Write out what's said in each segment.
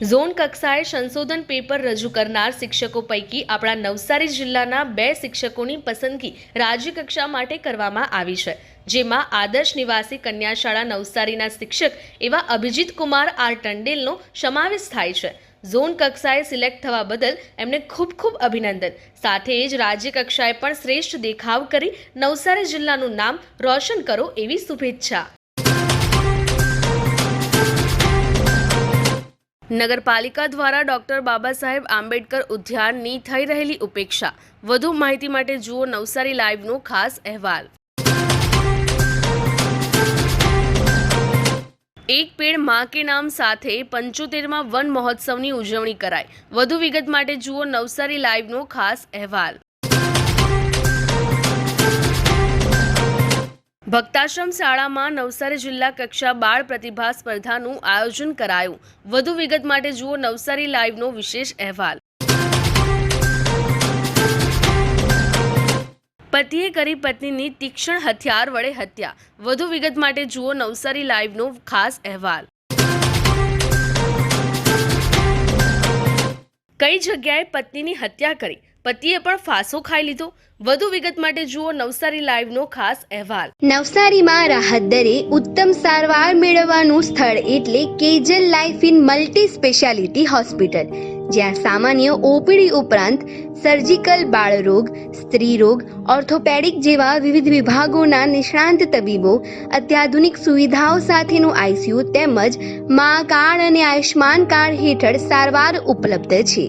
Zone કક્ષાએ સંશોધન paper રજૂ કરનાર શિક્ષકો પૈકી આપણા નવસારી જિલ્લાના બે શિક્ષકોની પસંદગી રાજ્ય કક્ષા માટે કરવામાં આવી છે, જેમાં આદર્શ નિવાસી કન્યા શાળા નવસારીના શિક્ષક એવા અભિજીત કુમાર આર ટંડેલનો સમાવેશ થાય છે. ઝોન કક્ષાએ સિલેક્ટ થવા બદલ એમને ખૂબ ખૂબ અભિનંદન. સાથે જ રાજ્ય કક્ષાએ પણ શ્રેષ્ઠ દેખાવ કરી નવસારી જિલ્લાનું નામ રોશન કરો એવી શુભેચ્છા. નગરપાલિકા દ્વારા ડોક્ટર બાબા સાહેબ આંબેડકર ઉદ્યાનની થઈ રહેલી ઉપેક્ષા. વધુ માહિતી માટે જુઓ નવસારી લાઈવનો ખાસ અહેવાલ. એક પેડમાં કે નામ સાથે પંચોતેરમાં વન મહોત્સવની ઉજવણી કરાઈ. વધુ વિગત માટે જુઓ નવસારી લાઈવનો ખાસ અહેવાલ. ભક્તાશ્રમ શાળામાં નવસારી જિલ્લા કક્ષા બાળ પ્રતિભા સ્પર્ધાનું આયોજન કરાયું. વધુ વિગત માટે જુઓ નવસારી લાઈવનો વિશેષ અહેવાલ. પતિએ કરી પત્નીની તીક્ષ્ણ હથિયાર વડે હત્યા. વધુ વિગત માટે જુઓ નવસારી લાઈવનો ખાસ અહેવાલ. કઈ જગ્યાએ પત્નીની હત્યા કરી? પતિએ પણ ફાંસો ખાઈ લીધો. વધુ વિગત માટે જુઓ નવસારી લાઈવનો ખાસ અહેવાલ. નવસારીમાં રાહત દરે ઉત્તમ સારવાર મેળવવાનું સ્થળ એટલે Kejal life in multi speciality hospital, જ્યાં સામાન્ય ઓપીડી ઉપરાંત સર્જિકલ બાળરોગ, સ્ત્રીરોગ, ઓર્થોપેડિક જેવા વિવિધ વિભાગોના નિષ્ણાંત તબીબો, અત્યાધુનિક સુવિધાઓ સાથેનું આઈસીયુ તેમજ મા કાર્ડ અને આયુષ્માન કાર્ડ હેઠળ સારવાર ઉપલબ્ધ છે.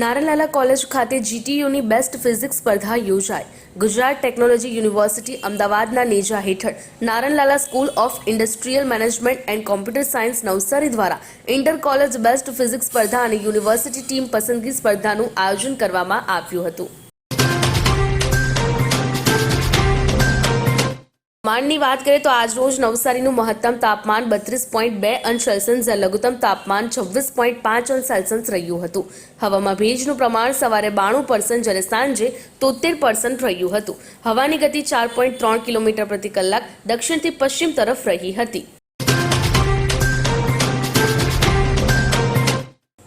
નારણલાલા કોલેજ ખાતે જીટીયુની બેસ્ટ ફિઝિક્સ સ્પર્ધા યોજાઈ. ગુજરાત ટેકનોલોજી યુનિવર્સિટી અમદાવાદના નેજા હેઠળ Naranlala school of industrial management and computer science Navsari દ્વારા ઇન્ટર કોલેજ બેસ્ટ ફિઝિક્સ સ્પર્ધા અને યુનિવર્સિટી ટીમ પસંદગી સ્પર્ધાનું આયોજન કરવામાં આવ્યું હતું. તાપમાનની વાત કરીએ તો આજરોજ નવસારીનું મહત્તમ તાપમાન બત્રીસ પોઈન્ટ બે અંશ સેલ્સિયસ લઘુત્તમ તાપમાન છવ્વીસ પોઈન્ટ પાંચ અંશ સેલ્સિયસ રહ્યું હતું. હવામાં ભેજનું પ્રમાણ સવારે બાણું પર્સન્ટ જ્યારે સાંજે તોતેર પર્સન્ટ રહ્યું હતું. હવાની ગતિ ચાર પોઈન્ટ ત્રણ કિલોમીટર પ્રતિ કલાક દક્ષિણથી પશ્ચિમ તરફ રહી હતી.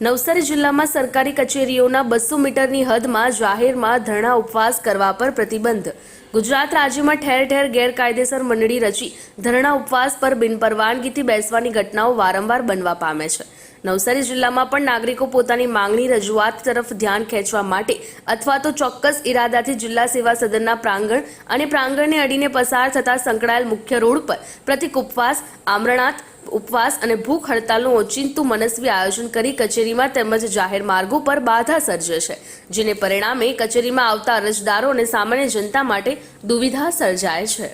નવસારી જિલ્લામાં સરકારી કચેરીઓના બસો મીટરની હદમાં જાહેરમાં ધરણા ઉપવાસ કરવા પર પ્રતિબંધ. ગુજરાત રાજ્યમાં ઠેર ઠેર ગેરકાયદેસર મંડળી રચી ધરણા ઉપવાસ પર બિનપરવાનગીથી બેસવાની ઘટનાઓ વારંવાર બનવા પામે છે. નવસારી જિલ્લામાં પણ નાગરિકો પોતાની માંગણી રજૂઆત તરફ ધ્યાન ખેંચવા માટે અથવા તો ચોક્કસ ઈરાદાથી જિલ્લા સેવા સદનના પ્રાંગણ અને પ્રાંગણને અડીને પસાર થતા સંકળાયેલ મુખ્ય રોડ પર પ્રતિક ઉપવાસ, આમરણાથ ઉપવાસ અને ભૂખ હડતાલનું ઓચિંતું મનસ્વી આયોજન કરી કચેરીમાં તેમજ જાહેર માર્ગો પર બાધા સર્જે છે, જેને પરિણામે કચેરીમાં આવતા અરજદારો અને સામાન્ય જનતા માટે દુવિધા સર્જાય છે.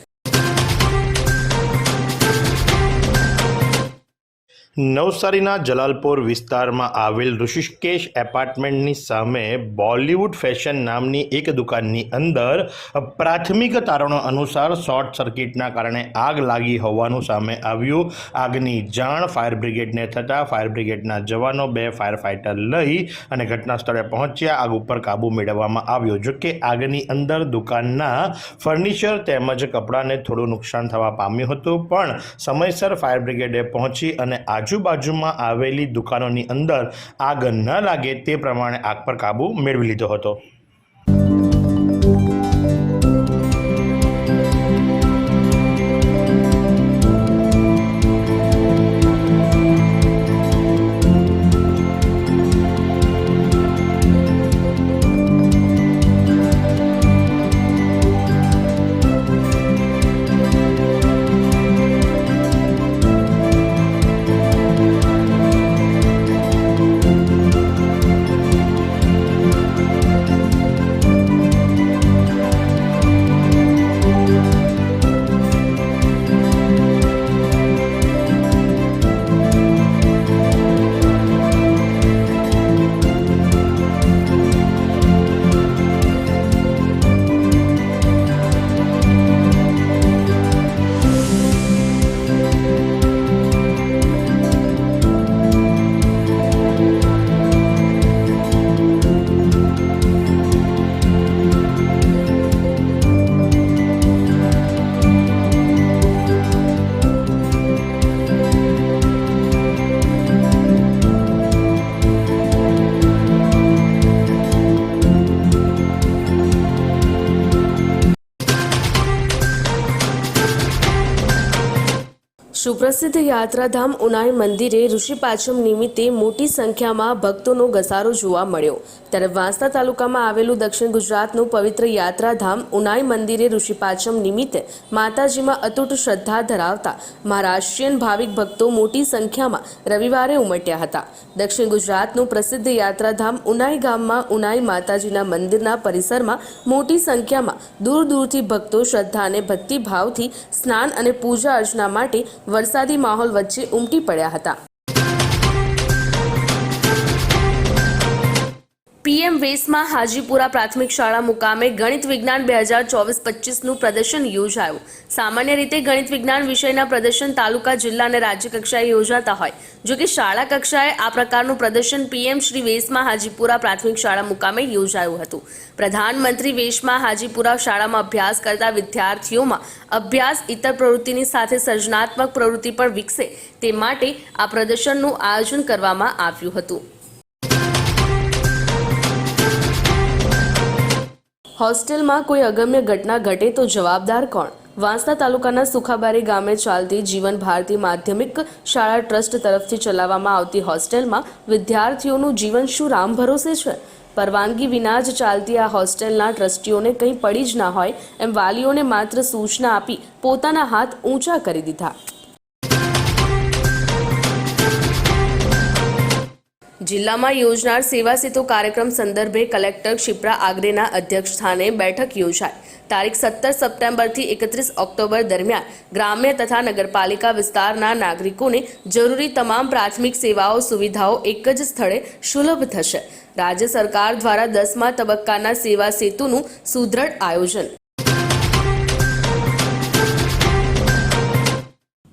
નવસારીના જલાલપોર વિસ્તારમાં આવેલ ઋષિકેશ એપાર્ટમેન્ટની સામે બોલિવૂડ ફેશન નામની એક દુકાનની અંદર પ્રાથમિક તારણો અનુસાર શોર્ટ સર્કિટના કારણે આગ લાગી હોવાનું સામે આવ્યું. આગની જાણ ફાયર બ્રિગેડને થતાં ફાયર બ્રિગેડના જવાનો બે ફાયર ફાઇટર લઈ અને ઘટના સ્થળે પહોંચ્યા. આગ ઉપર કાબૂ મેળવવામાં આવ્યો. જોકે આગની અંદર દુકાનના ફર્નિચર તેમજ કપડાને થોડું નુકસાન થવા પામ્યું હતું, પણ સમયસર ફાયર બ્રિગેડે પહોંચી અને આજુબાજુમાં આવેલી દુકાનોની અંદર આગ ન લાગે તે પ્રમાણે આગ પર કાબૂ મેળવી લીધો હતો. સુપ્રસિદ્ધ યાત્રાધામ ઉનાઈ મંદિરે ઋષિ પાંચમ નિમિત્તે મોટી સંખ્યામાં ભક્તોનો ઘસારો જોવા મળ્યો. ત્યારે વાંસદા તાલુકામાં આવેલું દક્ષિણ ગુજરાતનું પવિત્ર યાત્રાધામ ઉનાઈ મંદિરે ઋષિ પાંચમ નિમિત્તે માતાજીમાં અતૂટ શ્રદ્ધા ધરાવતા મહારાષ્ટ્રીયન ભાવિક ભક્તો મોટી સંખ્યામાં રવિવારે ઉમટ્યા હતા. દક્ષિણ ગુજરાતનું પ્રસિદ્ધ યાત્રાધામ ઉનાઈ ગામમાં ઉનાઈ માતાજીના મંદિરના પરિસરમાં મોટી સંખ્યામાં દૂર દૂરથી ભક્તો શ્રદ્ધા અને ભક્તિભાવથી સ્નાન અને પૂજા અર્ચના માટે વરસાદી માહોલ વચ્ચે ઉમટી પડ્યા હતા. પીએમ વેસમાં હાજીપુરા પ્રાથમિક શાળા મુકામે ગણિત વિજ્ઞાન બે હજાર ચોવીસ પચીસનું પ્રદર્શન યોજાયું. સામાન્ય રીતે ગણિત વિજ્ઞાન વિષયના પ્રદર્શન તાલુકા, જિલ્લા અને રાજ્ય કક્ષાએ યોજાતા હોય. જો કે શાળા કક્ષાએ આ પ્રકારનું પ્રદર્શન પીએમ શ્રી વેસમાં હાજીપુરા પ્રાથમિક શાળા મુકામે યોજાયું હતું. પ્રધાનમંત્રી વેશમાં હાજીપુરા શાળામાં અભ્યાસ કરતા વિદ્યાર્થીઓમાં અભ્યાસ ઇતર પ્રવૃત્તિની સાથે સર્જનાત્મક પ્રવૃત્તિ પણ વિકસે તે માટે આ પ્રદર્શનનું આયોજન કરવામાં આવ્યું હતું. હોસ્ટેલમાં કોઈ અગમ્ય ઘટના ઘટે તો જવાબદાર કોણ? વાંસદા તાલુકાના સુખાબારી ગામે ચાલતી જીવન ભારતી માધ્યમિક શાળા ટ્રસ્ટ તરફથી ચલાવવામાં આવતી હોસ્ટેલમાં વિદ્યાર્થીઓનું જીવન શું રામ ભરોસે છે? પરવાનગી વિના જ ચાલતી આ હોસ્ટેલના ટ્રસ્ટીઓને કંઈ પડી જ ના હોય એમ વાલીઓને માત્ર સૂચના આપી પોતાના હાથ ઊંચા કરી દીધા. જિલ્લામાં યોજનાર સેવા સેતુ કાર્યક્રમ સંદર્ભે કલેક્ટર ક્ષિપ્રા આગરેના અધ્યક્ષ સ્થાને બેઠક યોજાઈ. તારીખ સત્તર સપ્ટેમ્બરથી એકત્રીસ ઓક્ટોબર દરમિયાન ગ્રામ્ય તથા નગરપાલિકા વિસ્તારના નાગરિકોને જરૂરી તમામ પ્રાથમિક સેવાઓ, સુવિધાઓ એક જ સ્થળે સુલભ થશે. રાજ્ય સરકાર દ્વારા દસમા તબક્કાના સેવા સેતુનું સુદ્રઢ આયોજન